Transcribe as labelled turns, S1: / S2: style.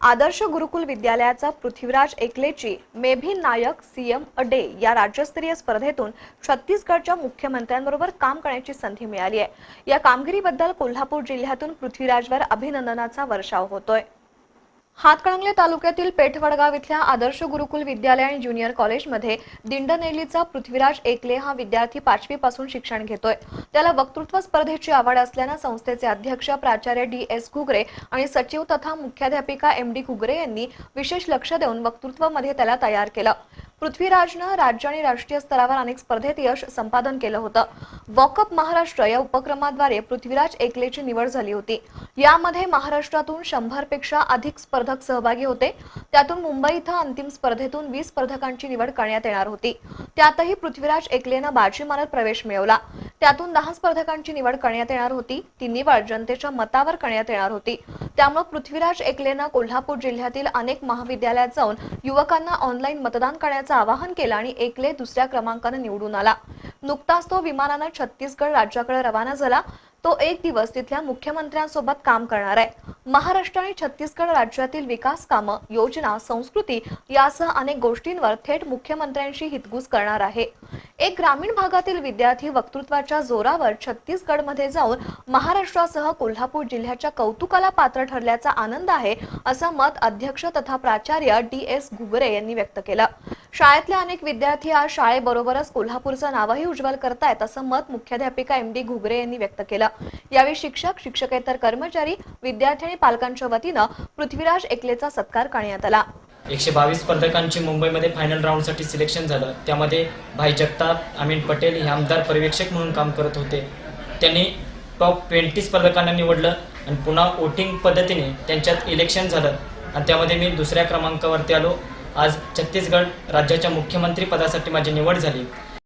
S1: आदर्श गुरुकुल विद्यालयाचा पृथ्वीराज एकलेची मेभी नायक सीएम अडे या राज्यस्तरीय स्पर्धेतून छत्तीसगडच्या मुख्यमंत्र्यांबरोबर काम करण्याची संधी मिळाली आहे. या कामगिरीबद्दल कोल्हापूर जिल्ह्यातून पृथ्वीराजवर अभिनंदनाचा वर्षाव होतोय. हातकणंगले तालुक्यातील पेठवडगाव इथल्या आदर्श गुरुकुल विद्यालय आणि ज्युनियर कॉलेजमध्ये दिंडनेलीचा पृथ्वीराज एकले हा विद्यार्थी पाचवी पासून शिक्षण घेतोय. त्याला वक्तृत्व स्पर्धेची आवड असल्यानं संस्थेचे अध्यक्ष प्राचार्य डी एस घुगरे आणि सचिव तथा मुख्याध्यापिका एम डी घुगरे यांनी विशेष लक्ष देऊन वक्तृत्वामध्ये त्याला तयार केलं. पृथ्वीराजनं राज्य आणि राष्ट्रीय स्तरावर अनेक स्पर्धेत यश संपादन केलं होतं. वॉकअप महाराष्ट्र या उपक्रमाद्वारे पृथ्वीराज एकलेची निवड झाली होती. यामध्ये महाराष्ट्रातून शंभरपेक्षा अधिक स्पर्धक सहभागी होते. त्यातून मुंबई इथं अंतिम स्पर्धेतून वीस स्पर्धकांची निवड करण्यात येणार होती. त्यातही पृथ्वीराज एकलेनं बाजी मारत प्रवेश मिळवला. त्यातून दहा स्पर्धकांची निवड करण्यात येणार होती. ती निवड जनतेच्या मतावर करण्यात येणार होती. त्यामुळे पृथ्वीराज एकलेनं कोल्हापूर जिल्ह्यातील अनेक महाविद्यालयात जाऊन युवकांना ऑनलाईन मतदान करण्याचं आवाहन केलं आणि एकले दुसऱ्या क्रमांकानं निवडून आला. नुकताच तो विमानानं छत्तीसगड राज्याकडे रवाना झाला. तो एक दिवस तिथल्या मुख्यमंत्र्यांसोबत काम करणार आहे. महाराष्ट्र आणि छत्तीसगड राज्यातील विकास कामं योजना संस्कृती यासह अनेक गोष्टींवर थेट मुख्यमंत्र्यांशी हितगुज करणार आहे. एक ग्रामीण भागातील विद्यार्थी वक्तृत्वाच्या जोरावर छत्तीसगडमध्ये जाऊन महाराष्ट्रासह कोल्हापूर जिल्ह्याच्या कौतुकाला पात्र ठरल्याचा आनंद आहे असं मत अध्यक्ष तथा प्राचार्य डी एस घुगरे यांनी व्यक्त केलं. शाळेतले अनेक विद्यार्थी आज शाळेबरोबरच कोल्हापूरचं नावही उज्ज्वल करतायत असं मत मुख्याध्यापिका एम डी घुगरे यांनी व्यक्त केलं. यावेळी शिक्षक शिक्षकेतर कर्मचारी विद्यार्थी आणि पालकांच्या वतीनं पृथ्वीराज एकलेचा सत्कार करण्यात आला.
S2: एकशे बावीस स्पर्धकांची मुंबईमध्ये फायनल राऊंडसाठी सिलेक्शन झालं. त्यामध्ये भाई जगताप अमीन पटेल हे आमदार पर्यवेक्षक म्हणून काम करत होते. त्यांनी टॉप ट्वेंटी स्पर्धकांना निवडलं आणि पुन्हा वोटिंग पद्धतीने त्यांच्यात इलेक्शन झालं. आणि त्यामध्ये मी दुसऱ्या क्रमांकावरती आलो. आज छत्तीसगड राज्याच्या मुख्यमंत्री पदासाठी माझी निवड झाली.